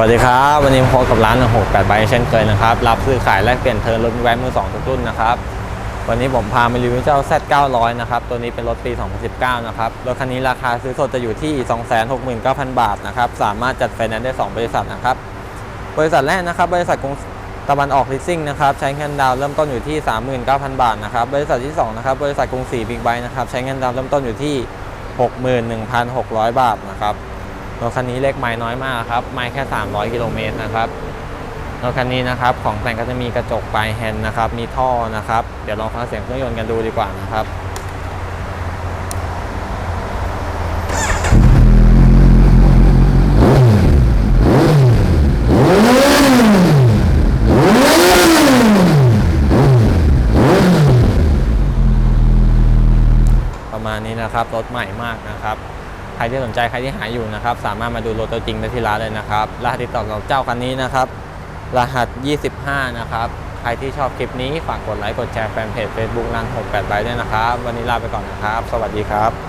วัสดีครับ วันนี้พบกับร้าน68ใบเช่นเคยนะครับ รับซื้อขายแลกเปลี่ยนเทิร์นรถแว้นมือสองทุกรุ่นนะครับ วันนี้ผมพามารีวิวเจ้า Z 900 นะครับ ตัวนี้เป็นรถปี 2019 นะครับ รถคันนี้ราคาซื้อสดจะอยู่ที่ 269,000 บาทนะครับ สามารถจัดไฟแนนซ์ได้ 2 บริษัทนะครับ บริษัทแรกนะครับ บริษัทกรุงตะวันออกลิสซิ่งนะครับ ใช้เงินดาวน์เริ่มต้นอยู่ที่ 39,000 บาทนะครับ บริษัทที่2นะครับ บริษัทกรุงศรีบิ๊กไบค์นะครับ ใช้เงินดาวน์เริ่มต้นอยู่ที่ 61,600 บาทนะครับ รถคันนี้เล็กไม้น้อยมากครับ ไม้แค่ 300 กิโลเมตรนะครับรถคันนี้นะครับ ของแต่งก็จะมีกระจกปลายแฮนด์นะครับ มีท่อนะครับ เดี๋ยวลองฟังเสียงเครื่องยนต์กันดูดีกว่านะครับประมาณนี้นะครับ รถใหม่มากนะครับ ใครที่สนใจใครที่หาอยู่นะครับ สามารถมาดูรถตัวจริงได้ที่ร้านเลยนะครับ รหัสติดต่อของเจ้าคันนี้นะครับ รหัส 25 นะครับ ใครที่ชอบคลิปนี้ฝากกดไลค์กดแชร์แฟนเพจ Facebook ร้าน68ใบด้วยนะครับ วันนี้ลาไปก่อนนะครับ สวัสดีครับ